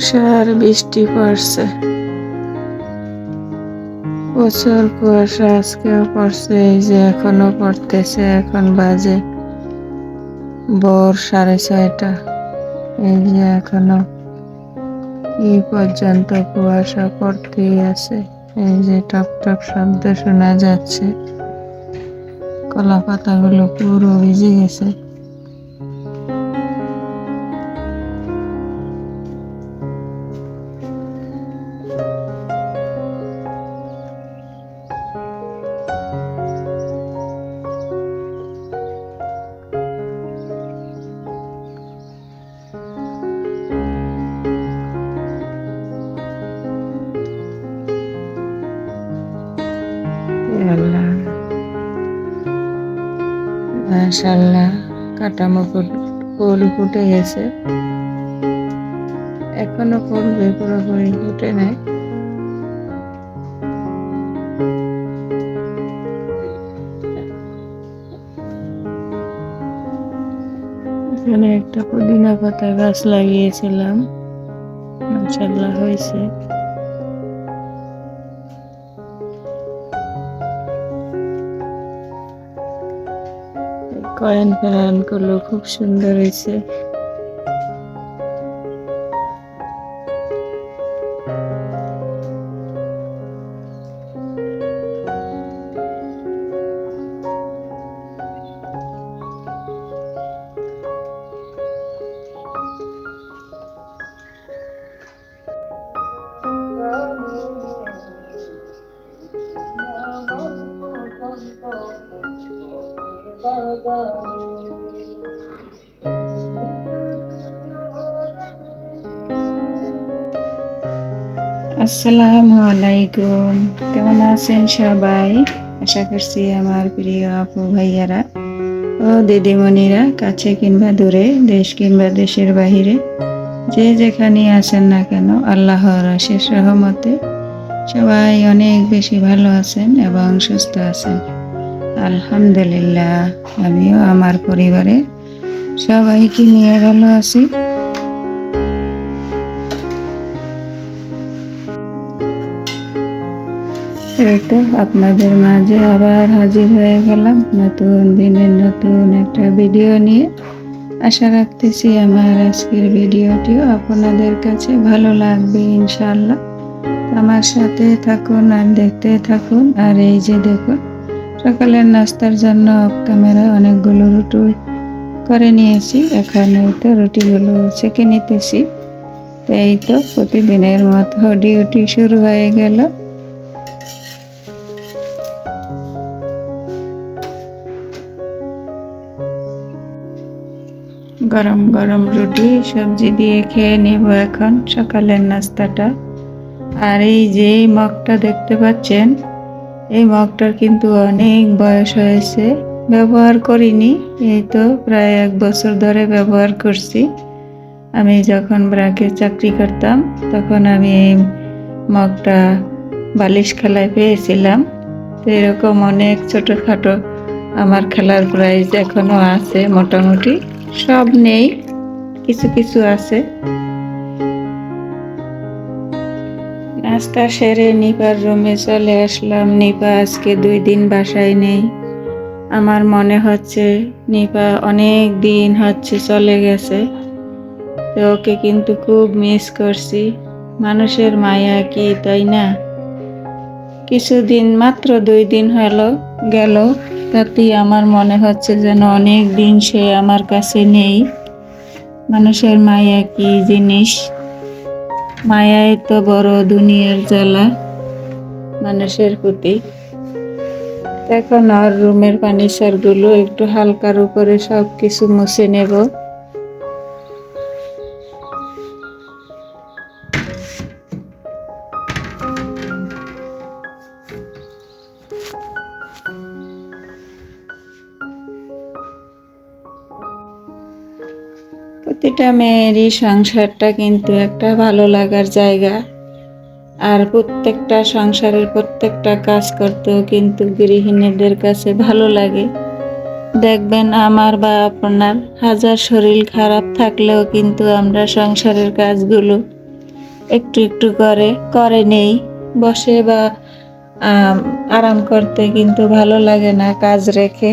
তুষার বৃষ্টি পড়ছে। প্রচুর কুয়াশা আজকেও পড়ছে, এই যে এখনও পড়তেছে, এখন বাজে ভোর সাড়ে ছয়টা। এই যে এখনও কি পর্যন্ত কুয়াশা পড়তেই আছে, এই যে টপ টপ শব্দ শোনা যাচ্ছে। কলা পাতাগুলো পুরো ভিজে গেছে। কাটামো ফুল ফুল ফুটে গেছে। এখনও ফুলবে পুরোপুরি ফুটে নাই। এখানে একটা পুদিনা পাতা গাছ লাগিয়েছিলাম। মাশাল্লাহ হয়েছে। কয়েন ফেরান করল খুব সুন্দর হয়েছে। আসসালামু আলাইকুম। কেমন আছেন সবাই? আশা করছি আমার প্রিয় আপু ভাইয়ারা ও দিদিমণিরা, কাছে কিংবা দূরে, দেশ কিংবা দেশের বাহিরে, যে যেখানে আছেন না কেন, আল্লাহর শেষ রহমতে সবাই অনেক বেশি ভালো আছেন এবং সুস্থ আছেন। আলহামদুলিল্লাহ, আমিও আমার পরিবারে সবাইকে নিয়ে ভালো আছি। এই তো আপনাদের মাঝে আবার হাজির হয়ে গেলাম নতুন দিনের নতুন একটা ভিডিও নিয়ে। আশা রাখতেছি আমার আজকের ভিডিওটিও আপনাদের কাছে ভালো লাগবে ইনশাল্লাহ আমার সাথে থাকুন আর দেখতে থাকুন। আর এই যে দেখুন, সকালের নাস্তার জন্য অফ ক্যামেরা অনেকগুলো রুটি করে নিয়েছি। এখানে তো রুটিগুলো সেঁকে নিতেছি। তো এই তো প্রতিদিনের মতো ডিউটি শুরু হয়ে গেল। গরম গরম রুটি, সবজি দিয়ে খেয়ে নেব এখন। সকালের নাস্তাটা। আর এই যে মগটা দেখতে পাচ্ছেন, এই মগটার কিন্তু অনেক বয়স হয়েছে। ব্যবহার করিনি, এই তো প্রায় এক বছর ধরে ব্যবহার করছি। আমি যখন ব্রাকে চাকরি করতাম, তখন আমি এই মগটা বালিশ খেলায় পেয়েছিলাম। তো এরকম অনেক ছোটোখাটো আমার খেলার প্রাইজ এখনও আছে মোটামুটি। সব নেই, কিছু কিছু আছে। নাস্তা সেরে নিপার রুমে চলে আসলাম। নিপা আজকে দুই দিন বাসায় নেই। আমার মনে হচ্ছে নিপা অনেক দিন হচ্ছে চলে গেছে। তো ওকে কিন্তু খুব মিস করছি। মানুষের মায়া কি, তাই না? কিছুদিন, মাত্র দুই দিন হলো, গেল। তাতেই আমার মনে হচ্ছে যেন অনেক দিন সে আমার কাছে নেই। মানুষের মায়া কি জিনিস? মায়াই তো বড় দুনিয়ার জ্বালা, মানুষের প্রতি এখন আর রুমের পানিশারগুলো একটু হালকার উপরে সব কিছু মুছে নেব। প্রতিটা মেয়েরই সংসারটা কিন্তু একটা ভালো লাগার জায়গা। আর প্রত্যেকটা সংসারের প্রত্যেকটা কাজ করতেও কিন্তু গৃহিণীদের কাছে ভালো লাগে। দেখবেন আমার বা আপনার হাজার শরীর খারাপ থাকলেও কিন্তু আমরা সংসারের কাজগুলো একটু একটু করে করে নেই। বসে বা আরাম করতে কিন্তু ভালো লাগে না কাজ রেখে।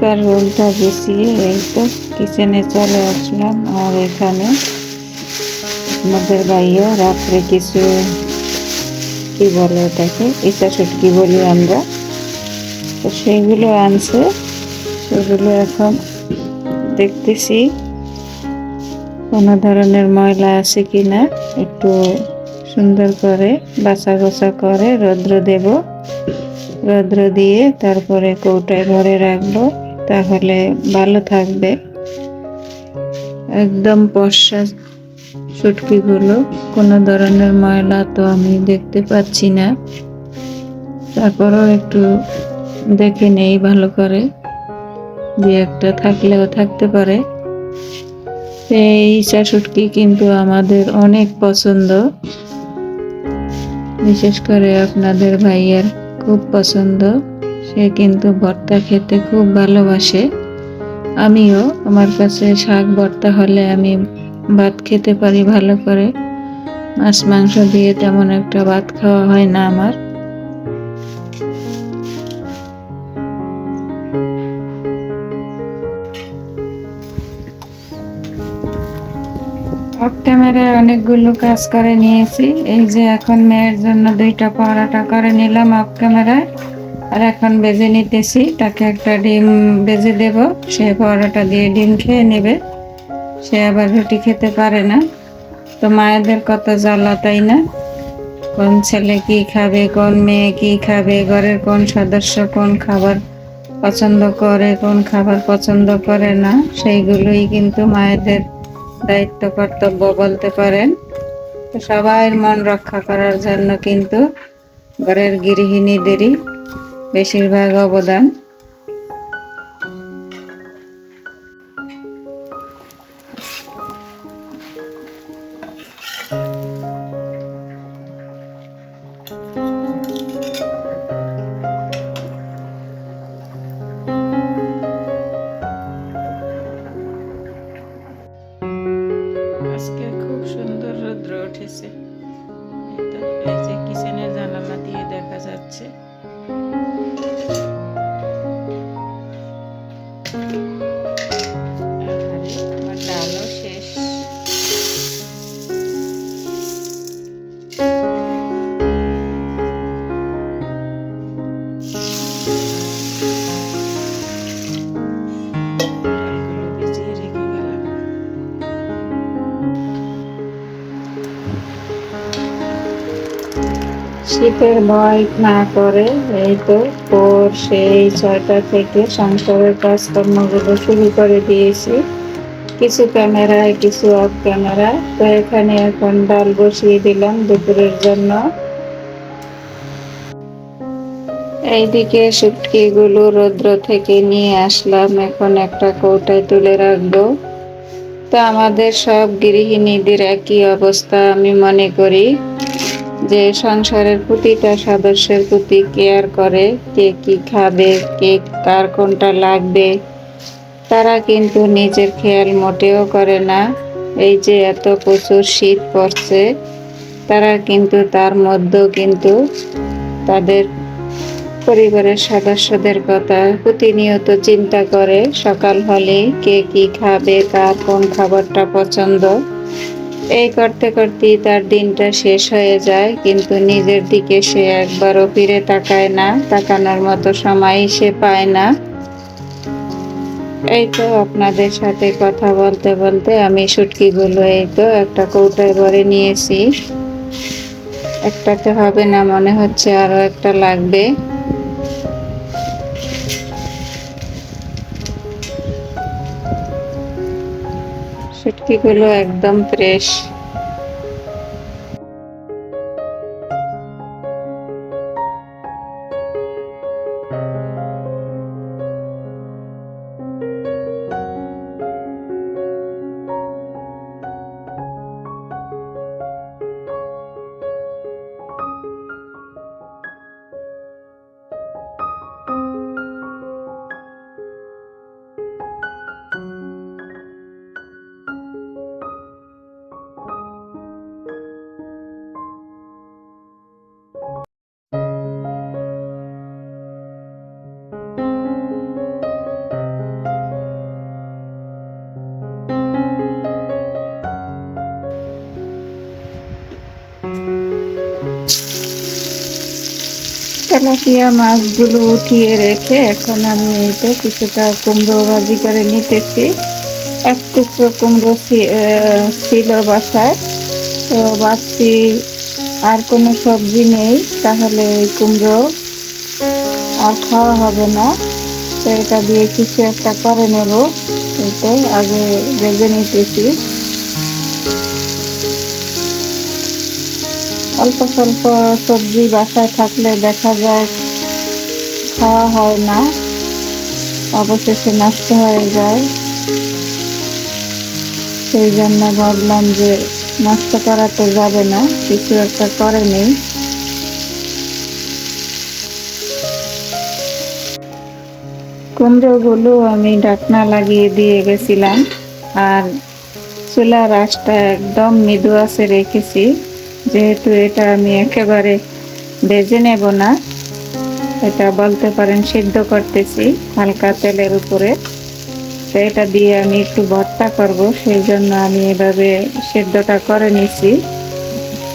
নিপার রোলটা গুছিয়ে এই তো কিচেনে চলে আসলাম। আর এখানে আমাদের ভাইয়া রাত্রে কিছু, কি বলে ওটাকে ইচ্ছা সুটকি বলি আমরা। তো সেইগুলো আনছে। সেগুলো এখন দেখতেছি কোনো ধরনের ময়লা আছে কি না একটু সুন্দর করে বাছা গোছা করে রৌদ্র দেব। রৌদ্র দিয়ে তারপরে কৌটায় ভরে রাখব। তাহলে ভালো থাকবে। একদম পশা শুটকিগুলো কোনো ধরনের ময়লা তো আমি দেখতে পাচ্ছি না। তারপরও একটু দেখে নেই ভালো করে। দু একটা থাকলেও থাকতে পারে। এই চা শুটকি কিন্তু আমাদের অনেক পছন্দ। বিশেষ করে আপনাদের ভাইয়ের খুব পছন্দ। সে কিন্তু ভর্তা খেতে খুব ভালোবাসে। আমিও আমার কাছে শাক ভর্তা হলে আমি ভাত খেতে পারি ভালো করে। মাছ, মাংস দিয়ে তেমন একটা ভাত খাওয়া হয় না আমার। অফ ক্যামেরায় অনেকগুলো কাজ করে নিয়েছি। এই যে এখন মেয়ের জন্য দুইটা পরোটা করে নিলাম অফ ক্যামেরায় আর এখন বেজে নিতেছি, তাকে একটা ডিম বেজে দেব। সে পরোটা দিয়ে ডিম খেয়ে নেবে। সে আবার রুটি খেতে পারে না। তো মায়েদের কত জ্বালা তাই না? কোন ছেলে কি খাবে, কোন মেয়ে কি খাবে, ঘরের কোন সদস্য কোন খাবার পছন্দ করে, কোন খাবার পছন্দ করে না, সেইগুলোই কিন্তু মায়েদের দায়িত্ব, কর্তব্য বলতে পারেন। তো সবাইয়ের মন রক্ষা করার জন্য কিন্তু ঘরের গৃহিণীদেরই বেশিরভাগ অবদান শীতের ভয় না করে, এই তো ভোর সেই ছয়টা থেকে সংসারের কাজকর্মগুলো শুরু করে দিয়েছি। কিছু ক্যামেরায়, কিছু অফ ক্যামেরায়। তো এখানে এখন ডাল বসিয়ে দিলাম দুপুরের জন্য। এইদিকে শুটকিগুলো রৌদ্র থেকে নিয়ে আসলাম। এখন একটা কৌটায় তুলে রাখব। তো আমাদের সব গৃহিণীদের একই অবস্থা আমি মনে করি। যে সংসারের প্রতিটা সদস্যের প্রতি কেয়ার করে কে কি খাবে, কে কার কোনটা লাগবে, তারা কিন্তু নিজের খেয়াল মোটেও করে না। এই যে এত প্রচুর শীত পড়ছে, তারা কিন্তু তার মধ্যেও কিন্তু তাদের পরিবারের সদস্যদের কথা প্রতিনিয়ত চিন্তা করে সকাল হলে কে কি খাবে, কার কোন খাবারটা পছন্দ। এই করতে করতেই তার দিনটা শেষ হয়ে যায়, কিন্তু নিজের দিকে সে একবারও ফিরে তাকায় না, তাকানোর মতো সময় সে পায় না। এই তো আপনাদের সাথে কথা বলতে বলতে আমি শুটকিগুলো এই তো একটা কৌটায় ভরে নিয়েছি। একটাতে হবে না, মনে হচ্ছে আরও একটা লাগবে। শুটকিগুলো একদম ফ্রেশ তেলাপিয়া মাছগুলো উঠিয়ে রেখে এখন আমি এইটা কিছুটা কুমড়ো ভাজি করে নিতেছি। এক টুকরো কুমড়ো ছিল বাসায়। তো ভাবছি আর কোনো সবজি নেই, তাহলে কুমড়ো আর খাওয়া হবে না। তো এটা দিয়ে কিছু একটা করে নেব। এটা আগে ভেজে নিতেছি। অল্প স্বল্প সবজি বাসায় থাকলে দেখা যায় খাওয়া হয় না। অবশেষে নষ্ট হয়ে যায়। সেই জন্য ভাবলাম যে নষ্ট করা তো যাবে না, কিছু একটা করে নেই। কুমড়োগুলো আমি ঢাকনা লাগিয়ে দিয়ে গেছিলাম, আর চুলার আঁচটা একদম মৃদু আছে রেখেছি। যেহেতু এটা আমি একেবারে ভেজে নেব না, এটা বলতে পারেন সিদ্ধ করতেছি হালকা তেলের উপরে। তো এটা দিয়ে আমি একটু ভর্তা করব, সেই জন্য আমি এভাবে সেদ্ধটা করে নিছি।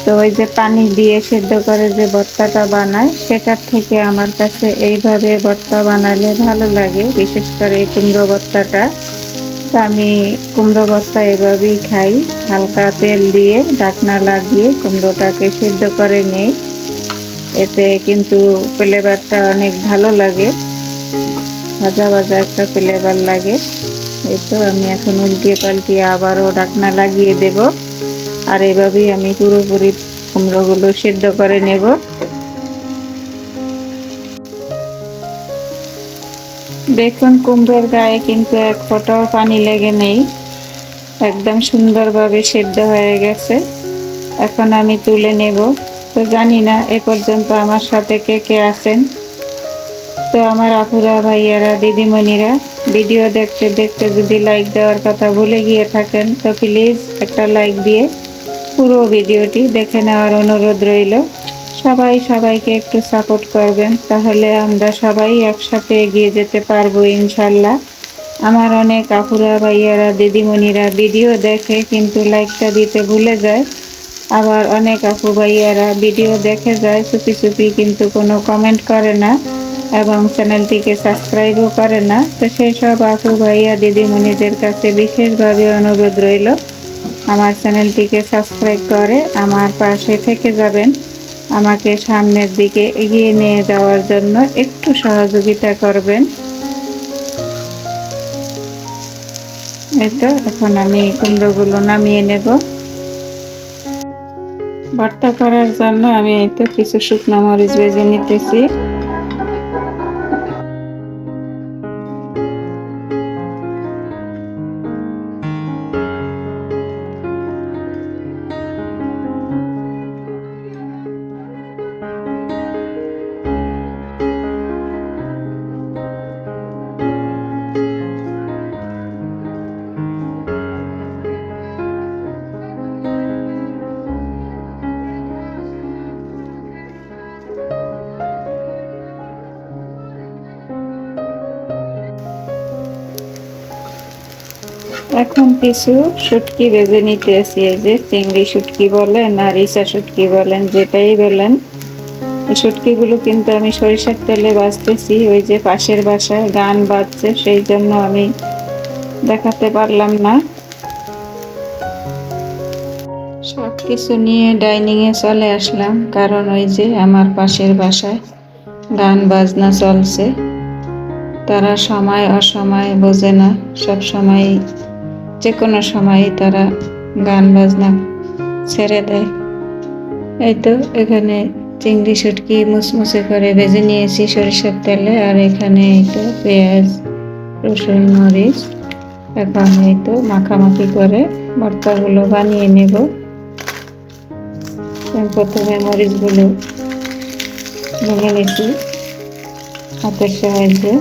তো ওই যে পানি দিয়ে সেদ্ধ করে যে ভর্তাটা বানায়, সেটার থেকে আমার কাছে এইভাবে ভর্তা বানালে ভালো লাগে, বিশেষ করে এই কুমড়ো ভর্তাটা। আমি কুমড়ো ভর্তা এভাবেই খাই। হালকা তেল দিয়ে ঢাকনা লাগিয়ে কুমড়োটাকে সিদ্ধ করে নিই। এতে কিন্তু ফ্লেভারটা অনেক ভালো লাগে। ভাজা ভাজা একটা ফ্লেভার লাগে। এই তো আমি এখন উল্টিয়ে পাল্টিয়ে আবারও ঢাকনা লাগিয়ে দেব। আর এভাবেই আমি পুরোপুরি কুমড়োগুলো সিদ্ধ করে নেব। দেখুন কুমড়োর গায়ে কিন্তু এক ফোঁটাও পানি লেগে নেই। একদম সুন্দরভাবে সেদ্ধ হয়ে গেছে। এখন আমি তুলে নেব। তো জানি না, এ পর্যন্ত আমার সাথে কে কে আছেন। তো আমার আপুরা, ভাইয়ারা, দিদিমণিরা, ভিডিও দেখতে দেখতে যদি লাইক দেওয়ার কথা ভুলে গিয়ে থাকেন, তো প্লিজ একটা লাইক দিয়ে পুরো ভিডিওটি দেখে নেওয়ার অনুরোধ রইল। সবাই সবাইকে একটু সাপোর্ট করবেন, তাহলে আমরা সবাই একসাথে এগিয়ে যেতে পারব ইনশাল্লাহ। আমার অনেক আপুরা, ভাইয়ারা, দিদিমণিরা ভিডিও দেখে কিন্তু লাইকটা দিতে ভুলে যায়। আবার অনেক আপু, ভাইয়ারা ভিডিও দেখে যায়, চুপি চুপি কিন্তু কোনো কমেন্ট করে না এবং চ্যানেলটিকে সাবস্ক্রাইবও করে না। তো সেই সব আপু, ভাইয়া, দিদিমণিদের কাছে বিশেষভাবে অনুরোধ রইল, আমার চ্যানেলটিকে সাবস্ক্রাইব করে, আমার পাশে থেকে যাবেন। আমাকে সামনের দিকে এগিয়ে নিয়ে যাওয়ার জন্য একটু সহযোগিতা করবেন। এই তো, এখন আমি কুমড়োগুলো নামিয়ে নেব। ভর্তা করার জন্য আমি এই তো কিছু শুকনো মরিচ বেজে নিতেছি। এখন কিছু শুটকি ভেজে নিতে আসি, এই যে চিংড়ি শুটকি বলেন, আর ইসা শুটকি বলেন, যেটাই বলেন। শুটকিগুলো কিন্তু আমি সরিষার তেলে বাজতেছি ওই যে পাশের বাসায় গান বাজছে, সেই জন্য আমি দেখাতে পারলাম না। সব কিছু নিয়ে ডাইনিংয়ে চলে আসলাম, কারণ ওই যে আমার পাশের বাসায় গান বাজনা চলছে। তারা সময় অসময় বোঝে না, সব সময় যে কোনো সময় তারা গান বাজনা ছেড়ে দেয়। এই তো এখানে চিংড়ি শুটকি মুসমুসে করে ভেজে নিয়েছি সরিষার তেলে, আর এখানে এই তো পেঁয়াজ, রসুন, মরিচ, এখন এই তো মাখামাখি করে ভর্তাগুলো বানিয়ে নেব। প্রথমে মরিচগুলো ভেঙে নিচ্ছি হাতের সাহায্যে।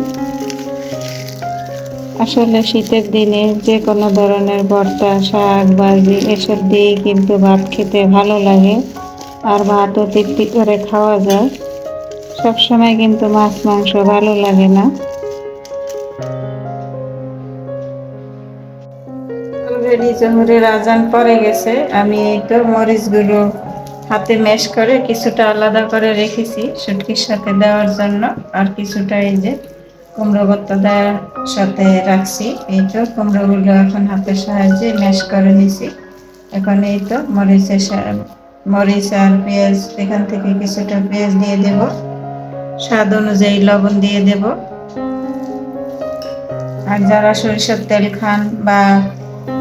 আসলে শীতের দিনে যে কোনো ধরনের ভর্তা, শাক ভাজি এসব দিয়ে কিন্তু ভাত খেতে ভালো লাগে। আর ভাতও তৃপ্তি করে খাওয়া যায়। সবসময় কিন্তু মাছ, মাংস ভালো লাগে না। আজান পরে গেছে। আমি এই তো মরিচগুলো হাতে ম্যাশ করে কিছুটা আলাদা করে রেখেছি শুটকির সাথে দেওয়ার জন্য। আর কিছুটা এই যে কুমড়ো সাথে রাখছি। এই তো কুমড়োগুলো এখন হাতের সাহায্যে ম্যাশ করে নিছি। এখন এই তো মরিচের মরিচ আর পেঁয়াজ, এখান থেকে কিছুটা পেঁয়াজ দিয়ে দেব। স্বাদ অনুযায়ী লবণ দিয়ে দেব। আর যারা সরিষার তেল খান বা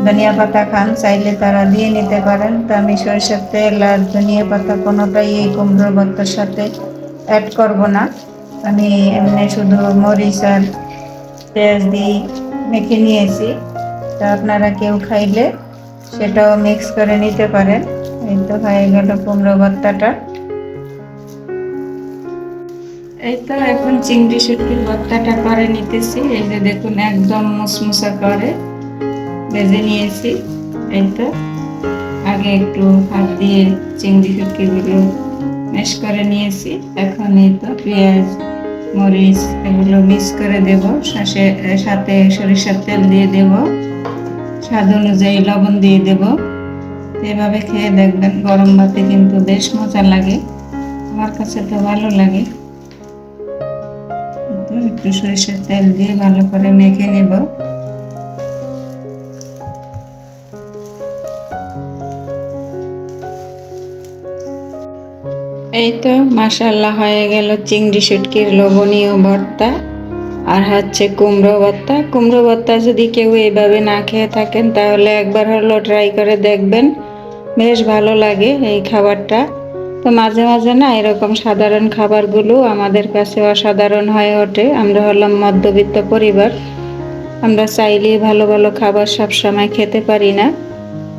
ধনিয়া পাতা খান, চাইলে তারা দিয়ে নিতে পারেন। তো আমি সরিষার তেল আর ধনিয়া পাতা কোনোটাই এই কুমড়ো ভর্তার সাথে অ্যাড করব না। আমি এমনি শুধু মরিচ আর পেঁয়াজ দিয়ে মেখে নিয়েছি। তো আপনারা কেউ খাইলে সেটাও মিক্স করে নিতে পারেন। এই তো হয়ে গেল কুমড়ো ভর্তাটা। এই তো এখন চিংড়ি শুটকির ভর্তাটা করে নিতেছি। এই যে দেখুন একদম মুসমুসা করে ভেজে নিয়েছি। এই তো আগে একটু হাত দিয়ে চিংড়ি শুটকিগুলো ম্যাশ করে নিয়েছি। এখন এই তো পেঁয়াজ মরিচ এগুলো মিক্স করে দেব, শাঁসে সাথে সরিষার তেল দিয়ে দেব। স্বাদ অনুযায়ী লবণ দিয়ে দেব। এভাবে খেয়ে দেখবেন গরম ভাতে কিন্তু বেশ মজা লাগে। আমার কাছে তো ভালো লাগে। একটু সরিষার তেল দিয়ে ভালো করে মেখে নেব। এই তো মাসাল্লাহ হয়ে গেল চিংড়ি শুটকির লোভনীয় ভর্তা। আর হচ্ছে কুমড়ো ভর্তা। কুমড়ো ভর্তা যদি কেউ এইভাবে না খেয়ে থাকেন, তাহলে একবার হলো ট্রাই করে দেখবেন। বেশ ভালো লাগে এই খাবারটা। তো মাঝে মাঝে না এরকম সাধারণ খাবারগুলো আমাদের কাছে অসাধারণ হয়ে ওঠে। আমরা হলাম মধ্যবিত্ত পরিবার। আমরা চাইলেই ভালো ভালো খাবার সবসময় খেতে পারি না।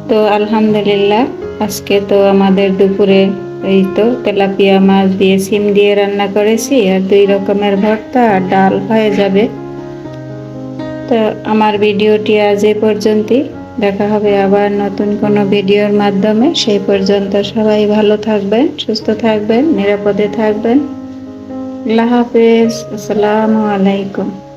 তো আলহামদুলিল্লাহ, আজকে তো আমাদের দুপুরে এই তো তেলাপিয়া মাছ দিয়ে সিম দিয়ে রান্না করেছি আর দুই রকমের ভর্তা আর ডাল হয়ে যাবে। তো আমার ভিডিওটি আজ এ পর্যন্তই। দেখা হবে আবার নতুন কোনো ভিডিওর মাধ্যমে। সেই পর্যন্ত সবাই ভালো থাকবেন, সুস্থ থাকবেন, নিরাপদে থাকবেন। আল্লাহ হাফেজ। আসসালামু আলাইকুম।